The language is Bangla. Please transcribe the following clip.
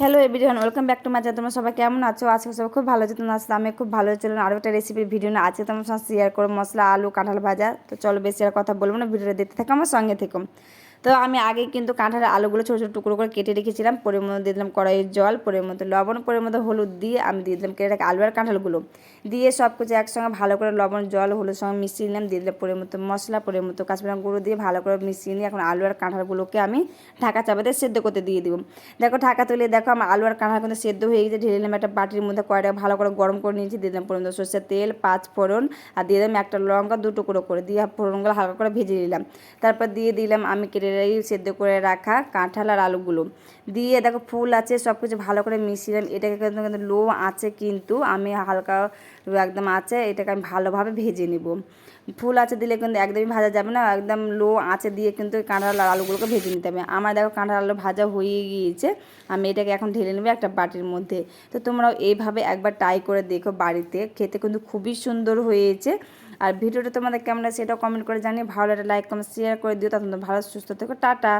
Hello everyone welcome back to my তোমরা সবাই কেমন আছো? আজকে সবাই খুব ভালো আছো। তোমরা আমি খুব ভালো চলুন আরও একটা রেসিপির ভিডিও না আছে তোমার সঙ্গে শেয়ার করো মশলা, আলু, কাঁঠাল ভাজা। তো চলো বেশি আর কথা বলব না, ভিডিওটা দেখতে থাকো, আমার সঙ্গে থেকো। তো আমি আগে কিন্তু কাঁঠালের আলুগুলো ছোটো ছোটো টুকরো করে কেটে রেখেছিলাম পরের মধ্যে দিয়ে দিলাম কড়াইয়ের জল পরে মধ্যে লবণ পরের মধ্যে হলুদ দিয়ে আমি দিয়ে দিলাম কেটে আলু আর কাঁঠালগুলো। দিয়ে সব কিছু একসঙ্গে ভালো করে লবণ, জল হলুদ সঙ্গে মিশিয়ে নিলাম, দিয়ে দিলাম পরের মতো মশলা পরের মতো কাশ্মীর গুঁড়ো দিয়ে ভালো করে মিশিয়ে নিয়ে এখন আলু আর কাঁঠালগুলোকে আমি ঢাকা চাপাতে সেদ্ধ করতে দিয়ে দিব। দেখো ঢাকা তুলে দেখো আমার আলু আর কাঁঠাল কিন্তু সেদ্ধ হয়ে গেছে, ঢেলে নিলাম একটা বাটির মধ্যে কয়টা ভালো করে গরম করে নিয়েছি, দিয়ে দিলাম পরে মতো সর্ষের তেল, পাঁচ ফোড়ন, আর দিয়ে দিলাম একটা লঙ্কা দু টুকরো করে, দিয়ে ফোড়নগুলো হালকা করে ভেজে নিলাম। তারপর দিয়ে দিলাম আমি কেটে সেদ্ধ করে রাখা কাঁঠাল আর আলুগুলো। দিয়ে দেখো ফুল আছে সব কিছু ভালো করে মিশিয়ে এটাকে কিন্তু কিন্তু লো আছে কিন্তু আমি হালকা একদম আছে, এটাকে আমি ভালোভাবে ভেজে নিব। ফুল আছে দিলে কিন্তু একদমই ভাজা যাবে না, একদম লো আঁচে দিয়ে কিন্তু কাঁঠাল আলুগুলোকে ভেজে নিতে হবে। আমার দেখো কাঁঠাল আলু ভাজা হয়ে গিয়েছে, আমি এটাকে এখন ঢেলে নেব একটা বাটির মধ্যে। তো তোমরাও এইভাবে একবার ট্রাই করে দেখো বাড়িতে, খেতে কিন্তু খুবই সুন্দর হয়েছে। আর ভিডিওটা তোমাদের কেমন সেটাও কমেন্ট করে জানিয়ে ভালো একটা লাইক কমেন্ট শেয়ার করে দিও। তখন ভালো, সুস্থ থেকো। টাটা।